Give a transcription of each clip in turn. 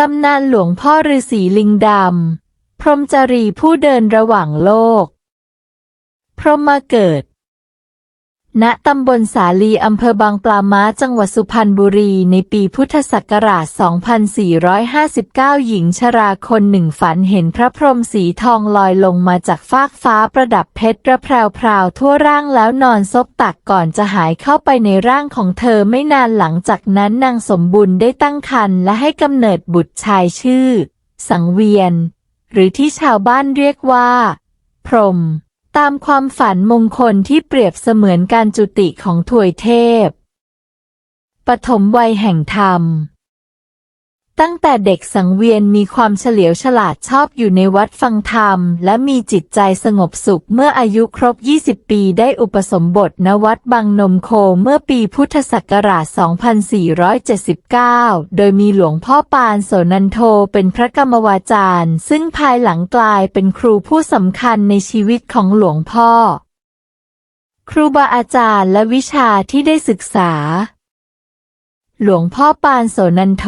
ตำนานหลวงพ่อฤาษีลิงดำ พรหมจรีผู้เดินระหว่างโลก พรหมมาเกิด ณตำบลสาลีอำเภอบางปลาม้าจังหวัดสุพรรณบุรีในปีพุทธศักราช 2459 หญิงชราคนหนึ่งฝันเห็นพระพรหมสีทองลอยลงมาจากฟากฟ้าประดับเพชรระแพรวๆทั่วร่างแล้วนอนซบตักก่อนจะหายเข้าไปในร่างของเธอไม่นานหลังจากนั้นนางสมบุญได้ตั้งครรภ์และให้กำเนิดบุตรชายชื่อ สังเวียน หรือที่ชาวบ้านเรียกว่า พรหม ตามความฝันมงคลที่เปรียบเสมือนการจุติของถวยเทพ ปฐมวัยแห่งธรรม ตั้งแต่เด็กสังเวียนมีความเฉลียวฉลาดชอบอยู่ในวัดฟังธรรม และมีจิตใจสงบสุขเมื่ออายุครบ 20 ปีได้อุปสมบทณวัดบางนมโคเมื่อปีพุทธศักราช 2479 โดยมีหลวงพ่อปานโสนันโทเป็นพระกรรมวาจารย์ ซึ่งภายหลังกลายเป็นครูผู้สำคัญในชีวิตของหลวงพ่อ ครูบาอาจารย์และวิชาที่ได้ศึกษา หลวงพ่อปานโสนันโท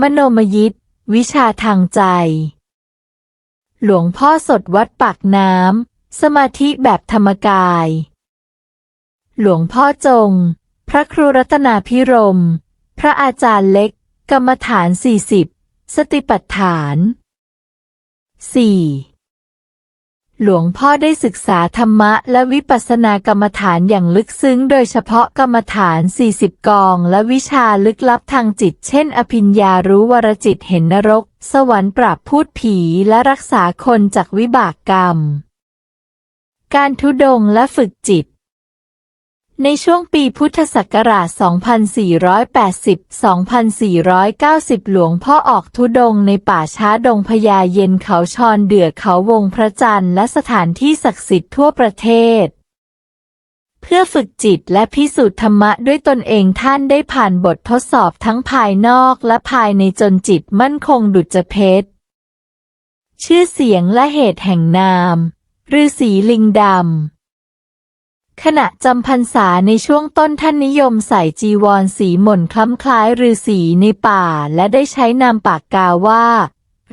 มโนมยิทวิชาทางใจ หลวงพ่อสดวัดปากน้ำ สมาธิแบบธรรมกาย หลวงพ่อจง พระครูรัตนาพิรม พระอาจารย์เล็ก กรรมฐาน 40 สติปัฏฐาน 4. หลวงพ่อได้ศึกษาธรรมะและวิปัสสนากรรมฐานอย่างลึกซึ้ง โดยเฉพาะกรรมฐาน 40 กอง และวิชาลึกลับทางจิต เช่น อภิญญารู้วรจิตเห็นนรก สวรรค์ปราบพูดผีและรักษาคนจากวิบากกรรม การทุดงและฝึกจิต ในช่วงปีพุทธศักราช 2480-2490 หลวงพ่อออกทุดงในป่าช้าดงพญาเย็นเขาชอนเดือเขาวงพระจันทร์และสถานที่ศักดิ์สิทธิ์ทั่วประเทศ เพื่อฝึกจิตและพิสูจน์ธรรมะด้วยตนเองท่านได้ผ่านบททดสอบทั้งภายนอกและภายในจนจิตมั่นคงดุจเพชร ชื่อเสียงและเหตุแห่งนามฤาษีลิงดำ ขณะจำพรรษาในช่วงต้นท่านนิยมใส่จีวรสีหม่นคล้ำคล้ายฤาษีในป่าและได้ใช้นามปากกาว่า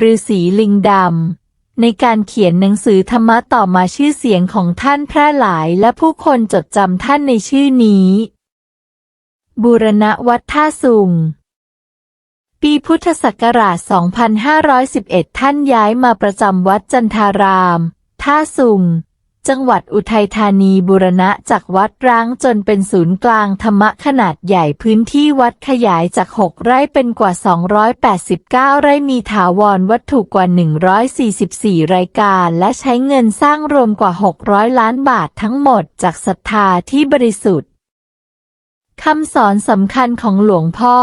ฤาษีลิงดำในการเขียนหนังสือธรรมะต่อมาชื่อเสียงของท่านแพร่หลายและผู้คนจดจำท่านในชื่อนี้ บูรณะวัดท่าสุง ปีพุทธศักราช 2511 ท่านย้ายมาประจำวัดจันทาราม ท่าสุง จังหวัดอุทัยธานีบูรณะจากวัดร้างจนเป็นศูนย์กลางธรรมะขนาดใหญ่พื้นที่วัดขยายจาก 6 ไร่เป็นกว่า 289 ไร่มีถาวรวัตถุกว่า 144 รายการและใช้เงินสร้างรวมกว่า 600 ล้านบาททั้งหมดจากศรัทธาที่บริสุทธิ์คำสอนสำคัญของหลวงพ่อ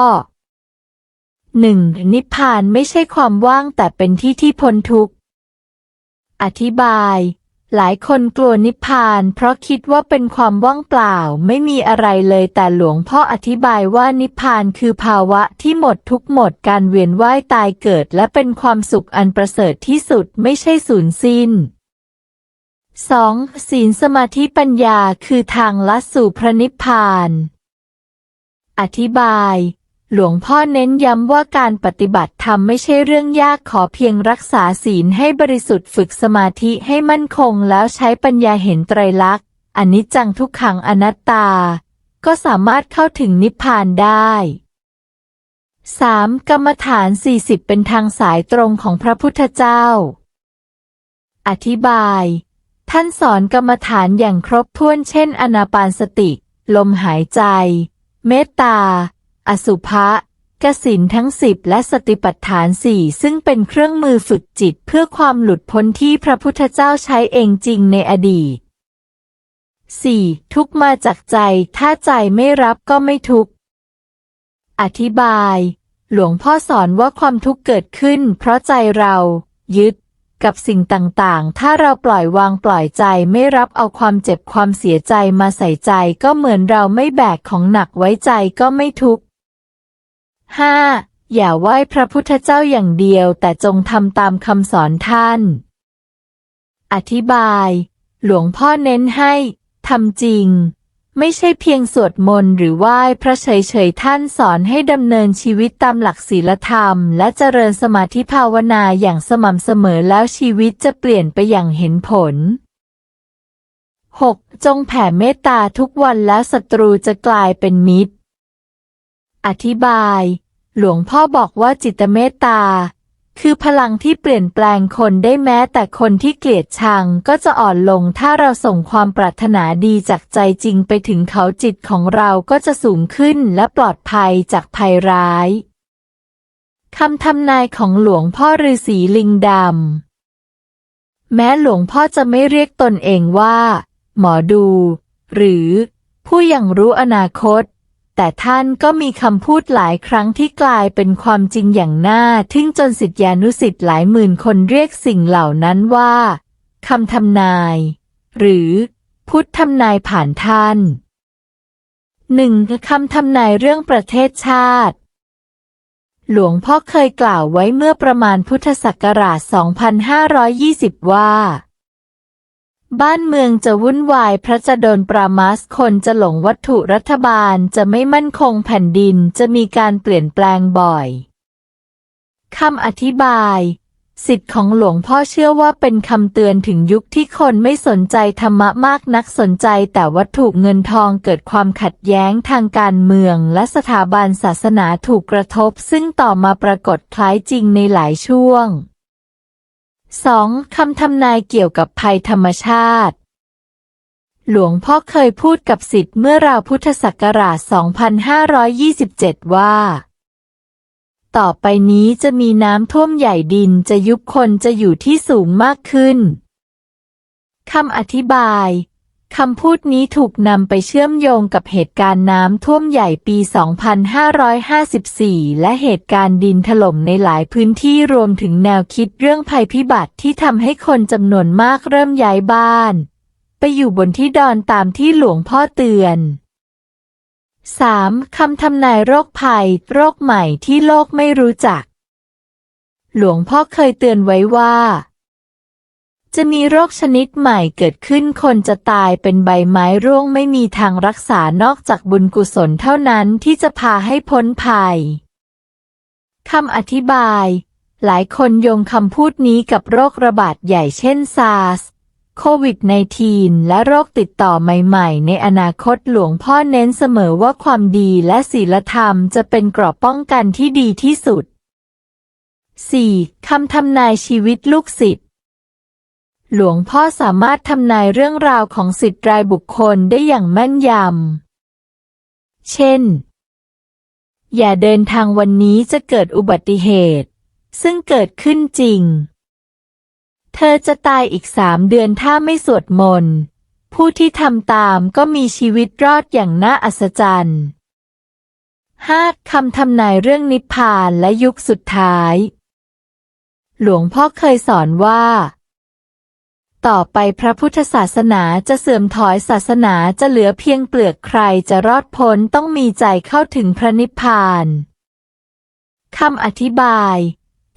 หนึ่งนิพพานไม่ใช่ความว่างแต่เป็นที่ที่พ้นทุกข์ อธิบาย หลายคนกลัวนิพพาน เพราะคิดว่าเป็นความว่างเปล่าไม่มีอะไรเลยแต่หลวงพ่ออธิบายว่านิพพานคือภาวะที่หมดทุกหมดการเวียนว่ายตายเกิด และเป็นความสุขอันประเสริฐที่สุดไม่ใช่สูญสิ้น 2. ศีลสมาธิปัญญาคือทางลัดสู่พระนิพพาน อธิบาย หลวงพ่อเน้นย้ำว่าการปฏิบัติธรรมไม่ใช่เรื่องยากขอเพียงรักษาศีลให้บริสุทธิ์ฝึกสมาธิให้มั่นคงแล้วใช้ปัญญาเห็นไตรลักษณ์อนิจจังทุกขังอนัตตา ก็สามารถเข้าถึงนิพพานได้ 3. กรรมฐาน 40 เป็นทางสายตรงของพระพุทธเจ้า อธิบาย ท่านสอนกรรมฐานอย่างครบถ้วนเช่น อนาปานสติ ลมหายใจ เมตตา อสุภะกสินทั้งสิบและสติปัฏฐานสี่ซึ่งเป็นเครื่องมือฝึกจิตเพื่อความหลุดพ้นที่พระพุทธเจ้าใช้เองจริงในอดีต 4. ทุกมาจากใจ ถ้าใจไม่รับก็ไม่ทุกข์ อธิบาย หลวงพ่อสอนว่าความทุกข์เกิดขึ้น เพราะใจเรา ยึด กับสิ่งต่างๆ ถ้าเราปล่อยวางปล่อยใจไม่รับเอาความเจ็บความเสียใจมาใส่ใจก็เหมือนเราไม่แบกของหนักไว้ใจก็ไม่ทุกข์ 5. อย่าไหว้พระพุทธเจ้าอย่างเดียวแต่จงทำตามคำสอนท่าน อธิบาย หลวงพ่อเน้นให้ทำจริง ไม่ใช่เพียงสวดมนต์หรือไหว้พระเฉยๆท่านสอนให้ดำเนินชีวิตตามหลักศีลธรรม และเจริญสมาธิภาวนาอย่างสม่ำเสมอแล้วชีวิตจะเปลี่ยนไปอย่างเห็นผล 6. จงแผ่เมตตาทุกวันแล้วศัตรูจะกลายเป็นมิตร อธิบาย หลวงพ่อบอกว่าจิตเมตตา คือพลังที่เปลี่ยนแปลงคนได้แม้แต่คนที่เกลียดชังก็จะอ่อนลงถ้าเราส่งความปรารถนาดีจากใจจริงไปถึงเขาจิตของเราก็จะสูงขึ้นและปลอดภัยจากภัยร้ายคำทำนายของหลวงพ่อฤาษีลิงดำ แม้หลวงพ่อจะไม่เรียกตนเองว่า หมอดู หรือ ผู้ยังรู้อนาคต แต่ท่านก็มีคำพูดหลายครั้งที่กลายเป็นความจริงอย่างน่าทึ่งจนสิทธิานุสิทธิ์หลายหมื่นคนเรียกสิ่งเหล่านั้นว่าคำทำนาย หรือ พุทธทำนายผ่านท่านหนึ่งคำทำนายเรื่องประเทศชาติ หลวงพ่อเคยกล่าวไว้เมื่อประมาณพุทธศักราช 2520 ว่า บ้านเมืองจะวุ่นวายพระจะโดนปรามาสคนจะหลงวัตถุรัฐบาลจะไม่มั่นคงแผ่นดินจะมีการเปลี่ยนแปลงบ่อยคำอธิบาย สิทธิ์ของหลวงพ่อเชื่อว่าเป็นคำเตือนถึงยุคที่คนไม่สนใจธรรมะมากนักสนใจแต่วัตถุเงินทองเกิดความขัดแย้งทางการเมืองและสถาบันศาสนาถูกกระทบ ซึ่งต่อมาปรากฏคล้ายจริงในหลายช่วง 2. คำทำนายเกี่ยวกับภัยธรรมชาติ หลวงพ่อเคยพูดกับสิทธิ์เมื่อราวพุทธศักราช 2527 ว่า ต่อไปนี้จะมีน้ำท่วมใหญ่ดินจะยุบคนจะอยู่ที่สูงมากขึ้น คำอธิบาย คำพูดนี้ถูกนำไปเชื่อมโยงกับเหตุการณ์น้ำท่วมใหญ่ปี 2554 และเหตุการณ์ดินถล่มในหลายพื้นที่รวมถึงแนวคิดเรื่องภัยพิบัติที่ทำให้คนจำนวนมากเริ่มย้ายบ้าน ไปอยู่บนที่ดอนตามที่หลวงพ่อเตือน 3. คำทำนายโรคภัย โรคใหม่ที่โลกไม่รู้จัก หลวงพ่อเคยเตือนไว้ว่า จะมีโรคชนิดใหม่เกิดขึ้นคนจะตายเป็นใบไม้ร่วงไม่มีทางรักษานอกจากบุญกุศลเท่านั้นที่จะพาให้พ้นภัยคำอธิบาย หลายคนโยงคำพูดนี้กับโรคระบาดใหญ่เช่นซาร์สโควิด -19 และโรคติดต่อใหม่ๆ ในอนาคตหลวงพ่อเน้นเสมอว่าความดีและศีลธรรมจะเป็นเกราะป้องกันที่ดีที่สุด 4. คำทำนายชีวิตลูกศิษย์ หลวงพ่อสามารถทำนายเรื่องราวของสิทธิ์รายบุคคลได้อย่างแม่นยำ เช่น อย่าเดินทางวันนี้จะเกิดอุบัติเหตุ ซึ่งเกิดขึ้นจริง เธอจะตายอีกสามเดือนถ้าไม่สวดมนต์ผู้ที่ทำตามก็มีชีวิตรอดอย่างน่าอัศจรรย์ 5. คำทำนายเรื่องนิพพานและยุคสุดท้าย หลวงพ่อเคยสอนว่า ต่อไปพระพุทธศาสนาจะเสื่อมถอยศาสนาจะเหลือเพียงเปลือกใครจะรอดพ้นต้องมีใจเข้าถึงพระนิพพานคำอธิบาย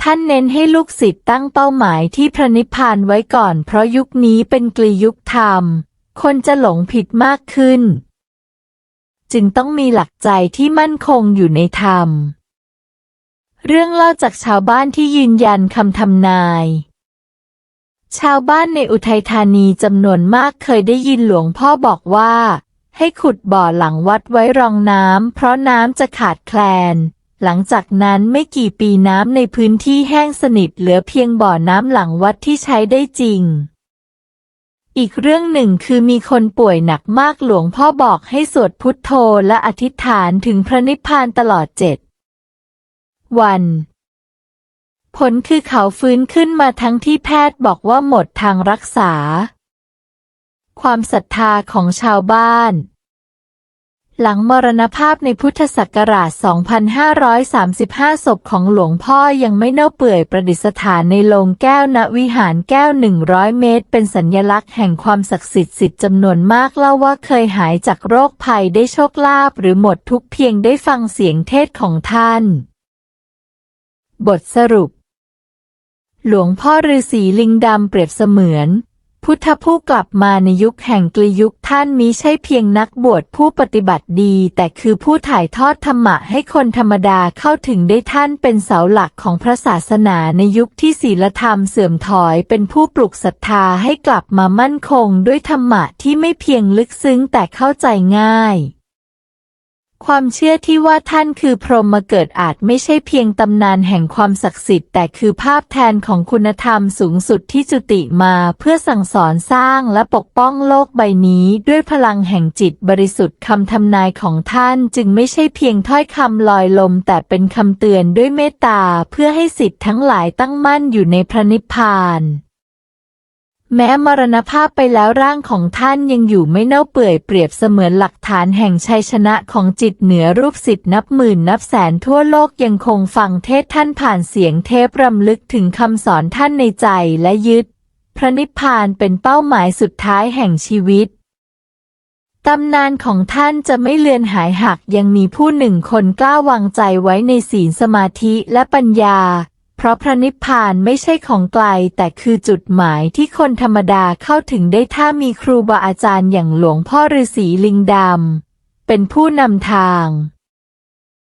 ท่านเน้นให้ลูกศิษย์ตั้งเป้าหมายที่พระนิพพานไว้ก่อน เพราะยุคนี้เป็นกลียุคธรรม คนจะหลงผิดมากขึ้น จึงต้องมีหลักใจที่มั่นคงอยู่ในธรรม เรื่องเล่าจากชาวบ้านที่ยืนยันคำทำนาย ชาวบ้านในอุทัยธานีจำนวนมากเคยได้ยินหลวงพ่อบอกว่า ให้ขุดบ่อหลังวัดไว้รองน้ำเพราะน้ำจะขาดแคลน หลังจากนั้นไม่กี่ปีน้ำในพื้นที่แห้งสนิทเหลือเพียงบ่อน้ำหลังวัดที่ใช้ได้จริง อีกเรื่องหนึ่งคือมีคนป่วยหนักมากหลวงพ่อบอกให้สวดพุทโธและอธิษฐานถึงพระนิพพานตลอดเจ็ดวัน ผลคือเขาฟื้นขึ้นมาทั้งที่แพทย์บอกว่าหมดทางรักษา ความศรัทธาของชาวบ้าน หลังมรณภาพในพุทธศักราช 2535 ศพของหลวงพ่อยังไม่เน่าเปื่อยประดิษฐานในโลงแก้วณวิหารแก้ว 100 เมตร เป็นสัญลักษณ์แห่งความศักดิ์สิทธิ์สิทธิ์จำนวนมากเล่าว่าเคยหายจากโรคภัยได้โชคลาภหรือหมดทุกเพียงได้ฟังเสียงเทศของท่านบทสรุป หลวงพ่อฤาษีลิงดำเปรียบเสมือน พุทธผู้กลับมาในยุคแห่งกลียุคท่านมิใช่เพียงนักบวชผู้ปฏิบัติดี แต่คือผู้ถ่ายทอดธรรมะให้คนธรรมดาเข้าถึงได้ท่านเป็นเสาหลักของพระศาสนาในยุคที่ศีลธรรมเสื่อมถอยเป็นผู้ปลุกศรัทธาให้กลับมามั่นคงด้วยธรรมะที่ไม่เพียงลึกซึ้งแต่เข้าใจง่าย ความเชื่อที่ว่าท่านคือพรหมมาเกิดอาจไม่ใช่เพียงตำนานแห่งความศักดิ์สิทธิ์แต่คือภาพแทนของคุณธรรมสูงสุดที่จุติมาเพื่อสั่งสอนสร้างและปกป้องโลกใบนี้ด้วยพลังแห่งจิตบริสุทธิ์คำทำนายของท่านจึงไม่ใช่เพียงถ้อยคำลอยลมแต่เป็นคำเตือนด้วยเมตตาเพื่อให้สิทธิ์ทั้งหลายตั้งมั่นอยู่ในพระนิพพาน แม้มรณภาพไปแล้วร่างของท่านยังอยู่ไม่เน่าเปื่อยเปรียบเสมือนหลักฐานแห่งชัยชนะของจิตเหนือรูปสิทธิ์นับหมื่นนับแสนทั่วโลกยังคงฟังเทศท่านผ่านเสียงเทปรำลึกถึงคำสอนท่านในใจและยึด พระนิพพานเป็นเป้าหมายสุดท้ายแห่งชีวิตตำนานของท่านจะไม่เลือนหายหักยังมีผู้หนึ่งคนกล้าวางใจไว้ในศีลสมาธิและปัญญา เพราะพระนิพพานไม่ใช่ของไกลแต่คือจุดหมายที่คนธรรมดาเข้าถึงได้ถ้ามีครูบาอาจารย์อย่างหลวงพ่อฤาษีลิงดำเป็นผู้นำทาง